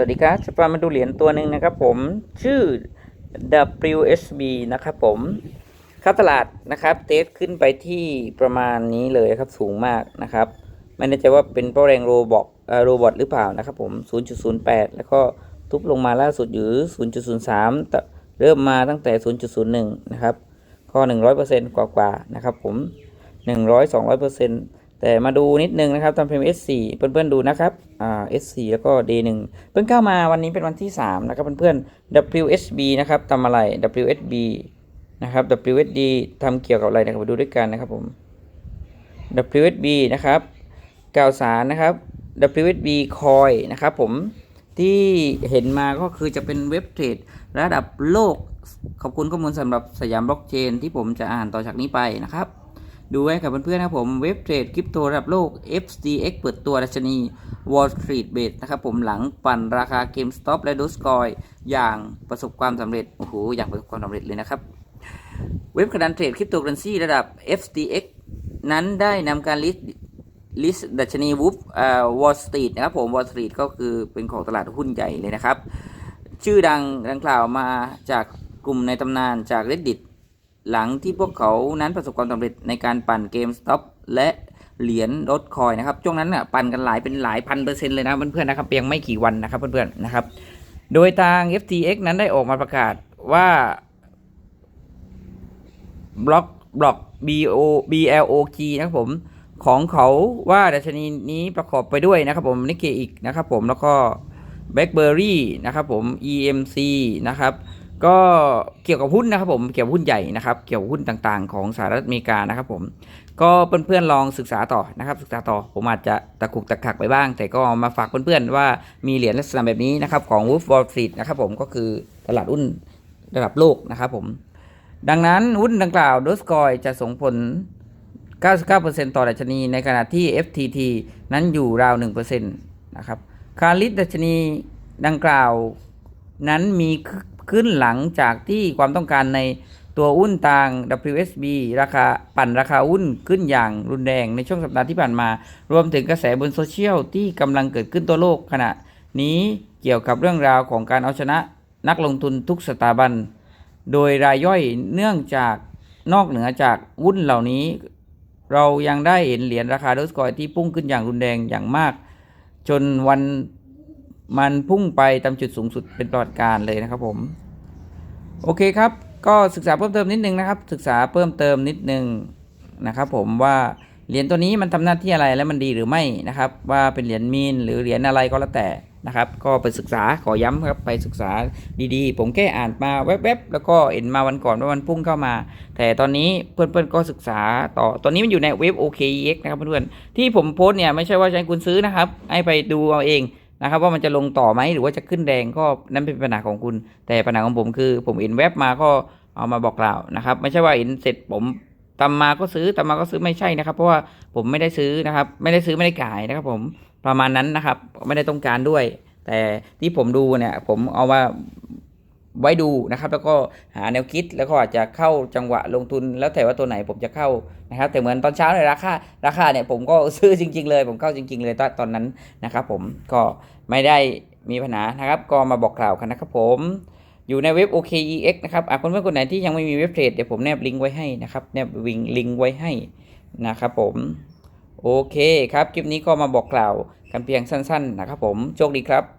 สวัสดีครับจะพามาดูเหรียญตัวหนึ่งนะครับผมชื่อ WSB นะครับผมค่าตลาดนะครับ เทสขึ้นไปที่ประมาณนี้เลยครับสูงมากนะครับ ไม่แน่ใจว่าเป็นเพราะแรงโรบอทโรบอทหรือเปล่านะครับผม 0.08 แล้วก็ทุบลงมาล่าสุดอยู่ 0.03 เริ่มมาตั้งแต่ 0.01 นะครับก็ 100%กว่าๆนะครับผม 100 200% แต่มาดูนิดนึงนะครับตามเพลง S4 เพื่อนๆดูนะครับอ่า S4 แล้วก็ D1 เพิ่งเข้ามาวันนี้เป็นวันที่ 3 นะครับเพื่อนๆ WSB นะครับทำอะไร WSB นะครับ WSD ทำเกี่ยวกับอะไรนะครับมาดูด้วยกันนะครับผม WSB นะครับกล่าวสารนะครับ WSB Coin นะครับผมที่เห็นมาก็คือจะเป็นเว็บเทรดระดับโลก ขอบคุณข้อมูลสำหรับสยามบล็อกเชนที่ผมจะอ่านต่อจากนี้ไปนะครับ ดูไว้กับเพื่อนๆนะครับผมเว็บเทรดคริปโตระดับโลก FTX เปิดตัวดัชนี Wall Street Bet นะครับผมหลังปั่นราคา GameStop และ Dogecoin อย่างประสบความสำเร็จ โอ้โห อย่างประสบความสำเร็จเลยนะครับ เว็บขนาดเทรดคริปโตเคอเรนซีระดับ FTX นั้นได้นำการลิสต์ลิสต์ดัชนีวูฟอ่า Wall Street นะครับผม Wall Street ก็คือเป็นของตลาดหุ้นใหญ่เลยนะครับ ชื่อดังดังกล่าวมาจากกลุ่มในตำนานจาก Reddit หลังที่พวกเขานั้นประสบความสำเร็จในการปั่นเกม Stop และเหรียญดอทคอยนะครับช่วงนั้นน่ะปั่นกันหลายเป็นหลายพันเปอร์เซ็นต์เลยนะเพื่อนๆนะครับเพียงไม่กี่วันนะครับเพื่อนๆนะครับ โดยทาง FTX นั้นได้ออกมาประกาศว่าบล็อกบล็อก BO BLOK นะครับผมของเขาว่าดัชนีนี้ประกอบไปด้วยนะครับผมนิกเกอีกนะครับผมแล้วก็ BlackBerry นะครับผม EMC นะครับ ก็เกี่ยวกับหุ้นนะครับผมเกี่ยวกับหุ้นใหญ่นะครับ เกี่ยวกับหุ้นต่างๆ ของสหรัฐอเมริกานะครับผมก็เพื่อนๆลองศึกษาต่อนะครับ ศึกษาต่อผมอาจจะตะกุกตะกักไปบ้าง แต่ก็มาฝากเพื่อนๆว่ามีเหรียญลักษณะแบบนี้นะครับของ Wolf Wall Street นะครับผมก็คือตลาดหุ้นระดับโลกนะครับผมดังนั้นหุ้นดังกล่าวโดสกอยจะส่งผล 99%ต่อดัชนี ในขณะที่ FTT นั้นอยู่ราว 1%นะครับคาริสดัชนีดังกล่าวนั้นมี ขึ้นหลังจากที่ความต้องการในตัวหุ้นต่าง WSB ราคาปั่นราคาหุ้นขึ้นอย่างรุนแรงในช่วงสัปดาห์ที่ผ่านมา รวมถึงกระแสบนโซเชียลที่กำลังเกิดขึ้นทั่วโลกขณะ นี้เกี่ยวกับเรื่องราวของการเอาชนะนักลงทุนทุกสถาบัน โดยรายย่อยเนื่องจากนอกเหนือจากหุ้นเหล่านี้ เรายังได้เห็นเหรียญราคาดอสกอยที่พุ่งขึ้นอย่างรุนแรงอย่างมาก จนวัน มันพุ่งไปตามจุดสูงสุดเป็นประวัติการเลยนะครับผม โอเคครับ ก็ศึกษาเพิ่มเติมนิดนึงนะครับ ศึกษาเพิ่มเติมนิดนึงนะครับผมว่าเหรียญตัวนี้มันทำหน้าที่อะไรและมันดีหรือไม่นะครับ ว่าเป็นเหรียญมีนหรือเหรียญอะไรก็แล้วแต่นะครับ ก็ไปศึกษาขอย้ำครับไปศึกษาดีๆ ผมแค่อ่านมาแวบๆแล้วก็เห็นมาวันก่อนว่ามันพุ่งเข้ามา แต่ตอนนี้เพื่อนๆก็ศึกษาต่อตอนนี้มันอยู่ในเว็บ OKEX นะครับเพื่อนๆที่ผมโพสเนี่ยไม่ใช่ว่าใช้คุณซื้อนะครับ ให้ไปดูเอาเอง นะครับว่ามันจะลงต่อไหมหรือว่าจะขึ้นแดงก็นั่นเป็นปัญหาของคุณ แต่ปัญหาของผมคือ ผมเห็นแว็บมาก็เอามาบอกกล่าวนะครับ ไม่ใช่ว่าเห็นเสร็จผมตามมาก็ซื้อตามมาก็ซื้อไม่ใช่นะครับ เพราะว่าผมไม่ได้ซื้อนะครับ ไม่ได้ซื้อไม่ได้ขายนะครับ ผมประมาณนั้นนะครับ ไม่ได้ต้องการด้วย แต่ที่ผมดูเนี่ยผมเอาว่า ไว้ดูนะครับแล้วก็หาแนวคิดแล้วก็อาจจะเข้าจังหวะลงทุนแล้วแต่ว่าตัวไหนผมจะเข้านะครับแต่เหมือนตอนเช้าในยราคาราคาเนี่ยผมก็ซื้อจริง ๆ เลย ผมเข้าจริง ๆ เลยตอนตอนนั้นนะครับผมก็ไม่ได้มีปัญหานะครับก็มาบอกกล่าวกันนะครับผมอยู่ในเว็บ OKEX นะครับอะเพื่อนคนไหนที่ยังไม่มีเว็บเทรดเดี๋ยวผมแนบลิงก์ไว้ให้นะครับแนบวิงลิงก์ไว้ให้นะครับผมโอเคครับคลิปนี้ก็มาบอกกล่าวกันเพียงสั้น ๆ นะครับผมโชคดีครับ